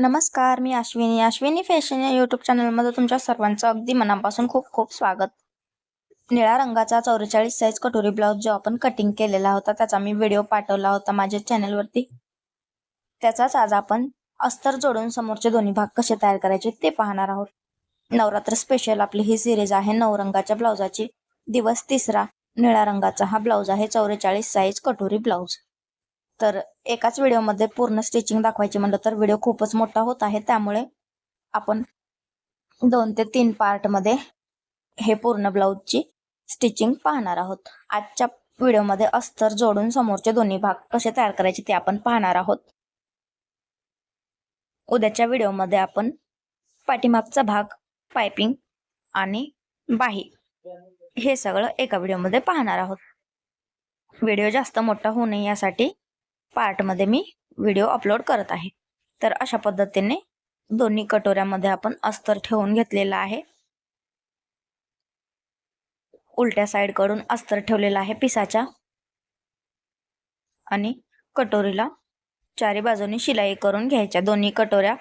नमस्कार मी अश्विनी. अश्विनी फॅशन या यूट्यूब चॅनलमध्ये तुमच्या सर्वांचं अगदी मनापासून खूप खूप स्वागत. निळ्या रंगाचा चौवेचाळीस साईज कटोरी ब्लाऊज जो आपण कटिंग केलेला होता त्याचा मी व्हिडिओ पाठवला होता माझ्या चॅनलवरती त्याचाच आज आपण अस्तर जोडून समोरचे दोन्ही भाग कसे तयार करायचे ते पाहणार आहोत. नवरात्र स्पेशल आपली ही सिरीज आहे नऊ रंगाच्या ब्लाऊजाची दिवस तिसरा निळ्या रंगाचा हा ब्लाऊज आहे चौवेचाळीस साईज कटोरी ब्लाऊज तर एकाच व्हिडिओमध्ये पूर्ण स्टिचिंग दाखवायची म्हणलं तर व्हिडिओ खूपच मोठा होत आहे. त्यामुळे आपण दोन ते तीन पार्टमध्ये हे पूर्ण ब्लाऊजची स्टिचिंग पाहणार आहोत. आजच्या व्हिडिओमध्ये अस्तर जोडून समोरचे दोन्ही भाग कसे तयार करायचे ते आपण पाहणार आहोत. उद्याच्या व्हिडिओमध्ये आपण पाठीमागचा भाग पायपिंग आणि बाही हे सगळं एका व्हिडिओमध्ये पाहणार आहोत. व्हिडिओ जास्त मोठा होऊ नये यासाठी पार्टमध्ये मी व्हिडिओ अपलोड करत आहे. तर अशा पद्धतीने दोन्ही कटोऱ्यामध्ये आपण अस्तर ठेवून घेतलेला आहे. उलट्या साइडकडून अस्तर ठेवलेला आहे पिसाच्या. आणि कटोरीला चारी बाजूनी शिलाई करून घ्यायच्या. दोन्ही कटोऱ्या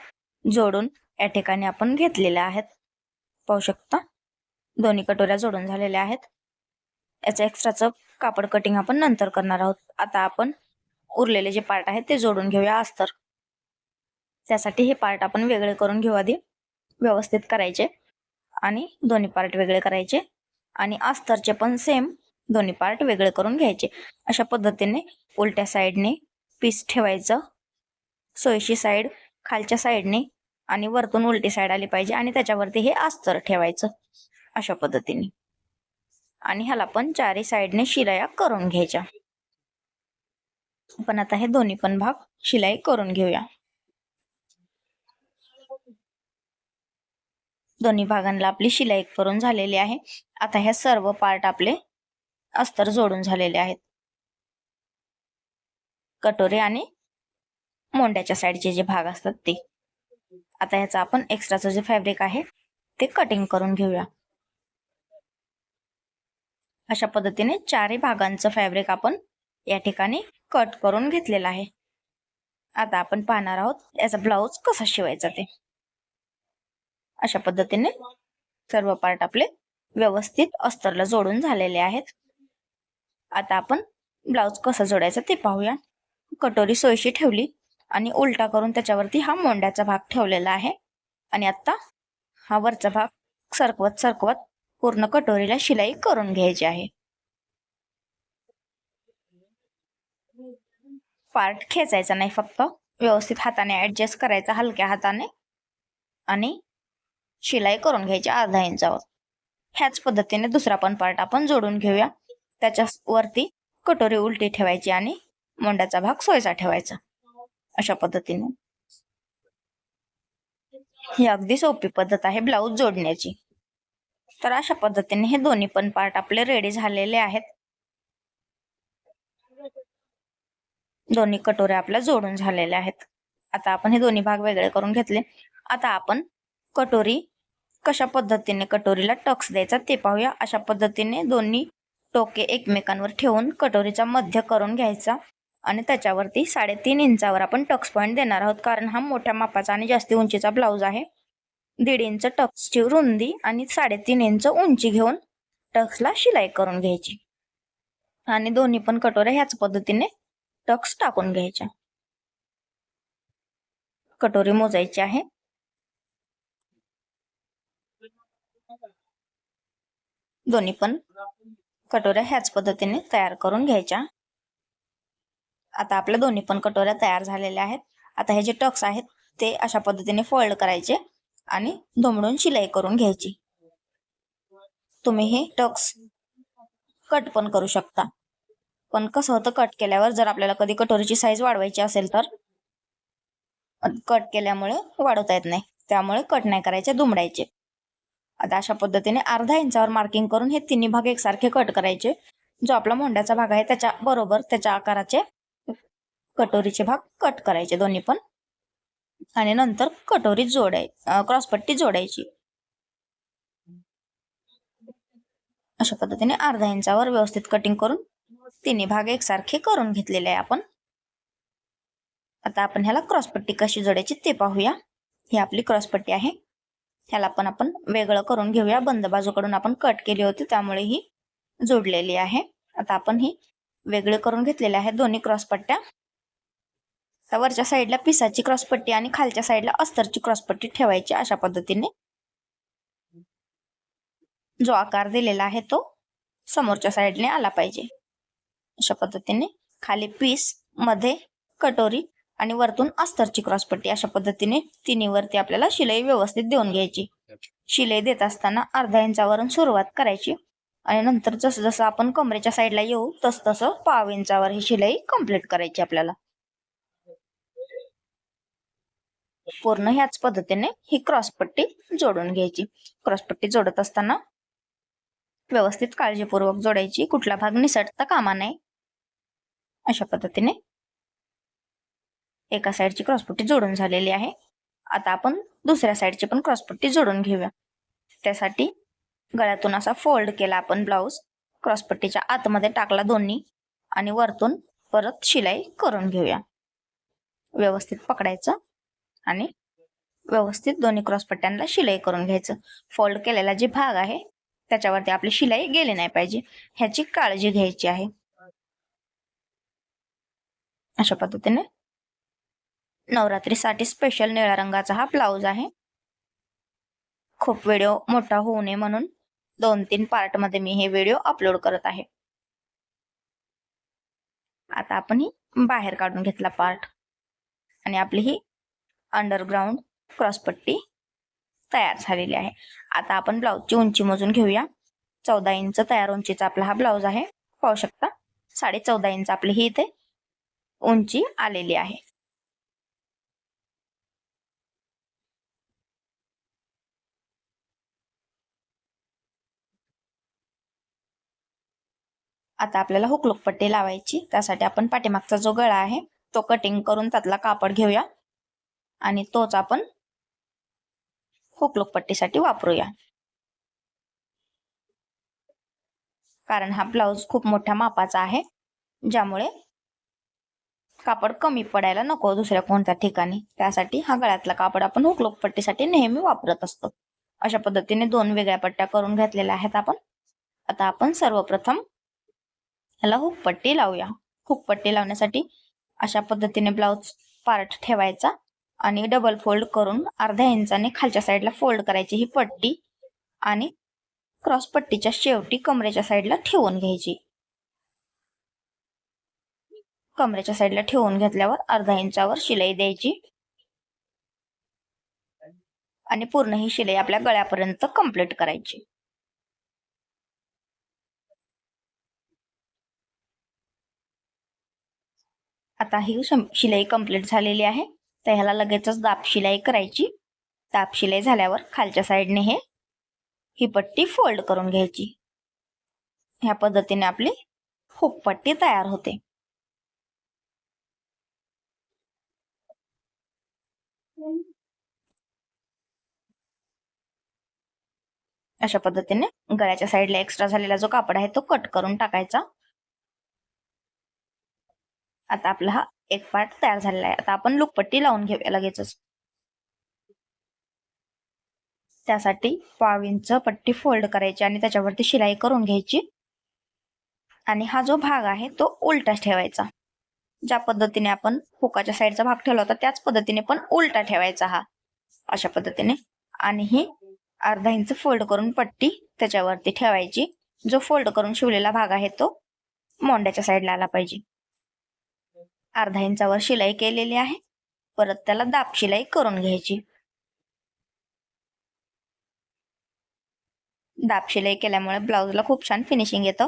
जोडून या ठिकाणी आपण घेतलेल्या आहेत. पाहू शकता? दोन्ही कटोऱ्या जोडून झालेल्या आहेत. याचं एक्स्ट्राचं कापड कटिंग आपण नंतर करणार आहोत. आता आपण उरलेले जे पार्ट आहेत ते जोडून घेऊया अस्तर त्यासाठी हे पार्ट आपण वेगळे करून घेऊ आधी. व्यवस्थित करायचे. आणि दोन्ही पार्ट वेगळे करायचे. आणि अस्तरचे पण सेम दोन्ही पार्ट वेगळे करून घ्यायचे. अशा पद्धतीने उलट्या साईडने पीस ठेवायचं. सोयशी साईड खालच्या साईडने आणि वरतून उलटी साईड आली पाहिजे आणि त्याच्यावरती हे अस्तर ठेवायचं. अशा पद्धतीने. आणि ह्याला पण चारी साईडने शिराया करून घ्यायच्या. आपण आता हे दोन्ही पण भाग. शिलाई करून घेऊया. दोन्ही भागांना आपली शिलाई करून झालेली आहे. आता ह्या सर्व पार्ट आपले अस्तर जोडून झालेले आहेत. कटोरे आणि मोंड्याच्या साईडचे जे भाग असतात ते. आता ह्याचा आपण एक्स्ट्राचं जे फॅब्रिक आहे ते कटिंग करून घेऊया. अशा पद्धतीने चारही भागांचं फॅब्रिक आपण या ठिकाणी कट करून घेतलेला आहे. आता आपण पाहणार आहोत याचा ब्लाऊज कसा शिवायचा ते. अशा पद्धतीने सर्व पार्ट आपले व्यवस्थित अस्तरला जोडून झालेले आहेत. आता आपण ब्लाऊज कसा जोडायचं ते पाहूया. कटोरी सोयशी ठेवली आणि उलटा करून त्याच्यावरती हा मोंड्याचा भाग ठेवलेला आहे. आणि आता हा वरचा भाग सरकवत सरकवत पूर्ण कटोरीला शिलाई करून घ्यायची आहे. पार्ट खेचायचा नाही फक्त. व्यवस्थित हाताने ऍडजस्ट करायचा हलक्या हाताने. आणि शिलाई करून घ्यायची अर्धा इंचावर. ह्याच पद्धतीने दुसरा पण पार्ट आपण जोडून घेऊया. त्याच्यावरती कटोरी उलटी ठेवायची आणि मोंड्याचा भाग सोयचा ठेवायचा. अशा पद्धतीने. ही अगदी सोपी पद्धत आहे ब्लाऊज जोडण्याची. तर अशा पद्धतीने हे दोन्ही पण पार्ट आपले रेडी झालेले आहेत. दोन्ही कटोऱ्या आपल्या जोडून झालेल्या आहेत. आता आपण हे दोन्ही भाग वेगळे करून घेतले. आता आपण कटोरी कशा पद्धतीने कटोरीला टक्स द्यायचा ते पाहूया. अशा पद्धतीने दोन्ही टोके एकमेकांवर ठेवून कटोरीचा मध्य करून घ्यायचा आणि त्याच्यावरती साडेतीन इंचावर आपण टक्स पॉईंट देणार आहोत. कारण हा मोठ्या मापाचा आणि जास्ती उंचीचा ब्लाऊज आहे. दीड इंच टक्सची रुंदी आणि साडेतीन इंच उंची घेऊन टक्सला शिलाई करून घ्यायची. आणि दोन्ही पण कटोऱ्या ह्याच पद्धतीने टक्स टाकून घ्यायच्या. कटोरी मोजायची आहे. दोन्ही पण कटोऱ्या ह्याच पद्धतीने तयार करून घ्यायच्या. आता आपल्या दोन्ही पण कटोऱ्या तयार झालेल्या आहेत. आता हे जे टक्स आहेत ते अशा पद्धतीने फोल्ड करायचे आणि दोमडून शिलाई करून घ्यायची. तुम्ही हे टक्स कट पण करू शकता. पण कसं होतं कट केल्यावर जर आपल्याला कधी कटोरीची साईज वाढवायची असेल तर कट केल्यामुळे वाढवता येत नाही. त्यामुळे कट नाही करायचे दुमडायचे. आता अशा पद्धतीने अर्धा इंचावर मार्किंग करून हे तिन्ही भाग एकसारखे कट करायचे. जो आपला मोंड्याचा भाग आहे त्याच्या बरोबर त्याच्या आकाराचे कटोरीचे भाग कट करायचे दोन्ही पण. आणि नंतर कटोरी जोडाय क्रॉसपट्टी जोडायची. अशा पद्धतीने अर्धा इंचावर व्यवस्थित कटिंग करून तिन्ही भाग एकसारखे करून घेतलेले आहे आपण. आता आपण ह्याला क्रॉसपट्टी कशी जोडायची ते पाहूया. ही आपली क्रॉसपट्टी आहे. ह्याला पण आपण वेगळं करून घेऊया. बंद बाजूकडून आपण कट केली होती त्यामुळे ही जोडलेली आहे. आता आपण ही वेगळे करून घेतलेले आहे दोन्ही क्रॉसपट्ट्या. तर वरच्या साईडला पिसाची क्रॉसपट्टी आणि खालच्या साईडला अस्तरची क्रॉसपट्टी ठेवायची अशा पद्धतीने. जो आकार दिलेला आहे तो समोरच्या साईडने आला पाहिजे. अशा पद्धतीने खाली पीसमध्ये कटोरी आणि वरतून अस्तरची क्रॉसपट्टी अशा पद्धतीने तिन्ही वरती आपल्याला शिलाई व्यवस्थित देऊन घ्यायची. शिलाई देत असताना अर्ध्या इंचावरून सुरुवात करायची आणि नंतर जसं जसं आपण कमरेच्या साईडला येऊ तस तसं पाव इंचावर ही शिलाई कंप्लीट करायची आपल्याला. पूर्ण ह्याच पद्धतीने ही क्रॉसपट्टी जोडून घ्यायची. क्रॉसपट्टी जोडत असताना व्यवस्थित काळजीपूर्वक जोडायची. कुठला भाग निसटता कामा नये. अशा पद्धतीने एका साईडची क्रॉसपट्टी जोडून झालेली आहे. आता आपण दुसऱ्या साईडची पण क्रॉसपट्टी जोडून घेऊया. त्यासाठी गळ्यातून असा फोल्ड केला आपण ब्लाऊज क्रॉसपट्टीच्या आतमध्ये टाकला दोन्ही आणि वरतून परत शिलाई करून घेऊया. व्यवस्थित पकडायचं आणि व्यवस्थित दोन्ही क्रॉसपट्ट्यांना शिलाई करून घ्यायचं. फोल्ड केलेला जे भाग आहे त्याच्यावरती आपली शिलाई गेली नाही पाहिजे. ह्याची काळजी घ्यायची आहे. अशा पद्धतीने नवरात्रीसाठी स्पेशल निळ्या रंगाचा हा ब्लाऊज आहे. खूप व्हिडिओ मोठा होऊ नये म्हणून दोन तीन पार्टमध्ये मी हे व्हिडिओ अपलोड करत आहे. आता आपण ही बाहेर काढून घेतला पार्ट आणि आपली ही अंडरग्राउंड क्रॉसपट्टी तयार झालेली आहे. आता आपण ब्लाऊजची उंची मोजून घेऊया. चौदा इंच तयार उंचीचा आपला हा ब्लाऊज आहे. पाहू शकता? साडे चौदा इंच आपली ही इथे उंची आलेली आहे. आता आपल्याला हुकलूक पट्टी लावायची. त्यासाठी आपण पाठीमागचा जो गळा आहे तो कटिंग करून त्यातला कापड घेऊया. आणि तोच आपण हुकलूक पट्टीसाठी वापरूया. कारण हा ब्लाऊज खूप मोठ्या मापाचा आहे ज्यामुळे कापड कमी पडायला नको हो दुसऱ्या कोणत्या ठिकाणी. त्यासाठी हा गळ्यातला कापड आपण हुकलोक पट्टीसाठी नेहमी वापरत असतो. अशा पद्धतीने दोन वेगळ्या पट्ट्या करून घेतलेल्या आहेत आपण. आता आपण सर्वप्रथम ह्याला हुकपट्टी लावूया. हुकपट्टी लावण्यासाठी अशा पद्धतीने ब्लाऊज पार्ट ठेवायचा आणि डबल फोल्ड करून अर्ध्या इंचाने खालच्या साईडला फोल्ड करायची ही पट्टी आणि क्रॉस पट्टीच्या शेवटी कमरेच्या साईडला ठेवून घ्यायची. कमरेच्या साईडला ठेवून घेतल्यावर अर्धा इंचावर शिलाई द्यायची. आणि पूर्ण ही शिलाई आपल्या गळ्यापर्यंत कंप्लीट करायची. आता ही शिलाई कंप्लीट झालेली आहे. तर ह्याला लगेचच दाप शिलाई करायची. दाप शिलाई झाल्यावर खालच्या साईडने हे ही पट्टी फोल्ड करून घ्यायची. ह्या पद्धतीने आपली हुक पट्टी तयार होते. अशा पद्धतीने गळ्याच्या साईडला एक्स्ट्रा झालेला जो कापड आहे तो कट करून टाकायचा. आता आपला हा एक पार्ट तयार झालेला आहे. आता आपण लुकपट्टी लावून घेऊया लगेचच. त्यासाठी पाव इंच पट्टी फोल्ड करायची आणि त्याच्यावरती शिलाई करून घ्यायची. आणि हा जो भाग आहे तो उलटा ठेवायचा. ज्या पद्धतीने आपण हुकाच्या साईडचा भाग ठेवला होता त्याच पद्धतीने पण उलटा ठेवायचा हा. अशा पद्धतीने. आणि ही अर्धा इंच फोल्ड करून पट्टी त्याच्यावरती ठेवायची. जो फोल्ड करून शिवलेला भाग आहे तो मोंड्याच्या साईडला आला पाहिजे. अर्धा इंचावर शिलाई केलेली आहे. परत त्याला दाब शिलाई करून घ्यायची. दाब शिलाई केल्यामुळे ब्लाऊजला खूप छान फिनिशिंग येतं.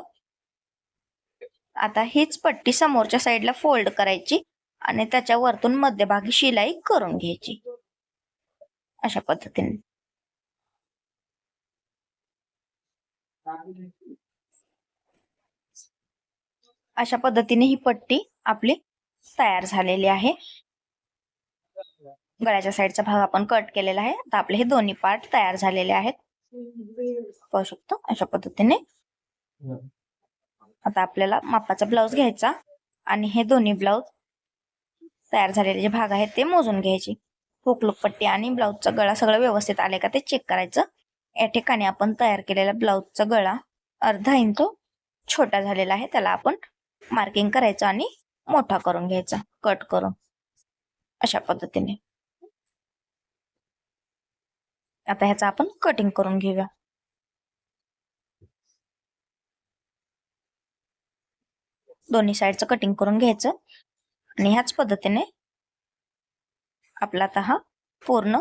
आता हीच पट्टी समोरच्या साईडला फोल्ड करायची आणि त्याच्या वरतून मध्यभागी शिलाई करून घ्यायची. अशा पद्धतीने. अशा पद्धतीने ही पट्टी आपली तयार झालेली आहे. गळ्याच्या साईडचा भाग आपण कट केलेला आहे. आता आपले हे दोन्ही पार्ट तयार झालेले आहेत. पाहू शकतो अशा पद्धतीने. आता आपल्याला मापाचा ब्लाऊज घ्यायचा आणि हे दोन्ही ब्लाऊज तयार झालेले जे भाग आहेत ते मोजून घ्यायचे. हुकलूक पट्टी आणि ब्लाऊजचा गळा सगळं व्यवस्थित आले का ते चेक करायचं. या ठिकाणी आपण तयार केलेला ब्लाऊजचा गळा अर्धा इंच छोटा झालेला आहे. त्याला आपण मार्किंग करायचं आणि मोठा करून घ्यायचा. कट करून. अशा पद्धतीने. आता ह्याचा आपण कटिंग करून घेऊया. दोन्ही साईडचं कटिंग करून घ्यायचं. आणि ह्याच पद्धतीने आपला आता हा पूर्ण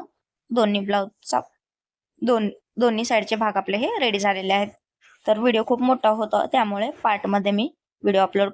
दोन्ही ब्लाऊजचा दोन दोन्ही साईडचे भाग आपले हे रेडी झालेले आहेत. तर व्हिडिओ खूप मोठा होता त्यामुळे पार्टमध्ये मी व्हिडिओ अपलोड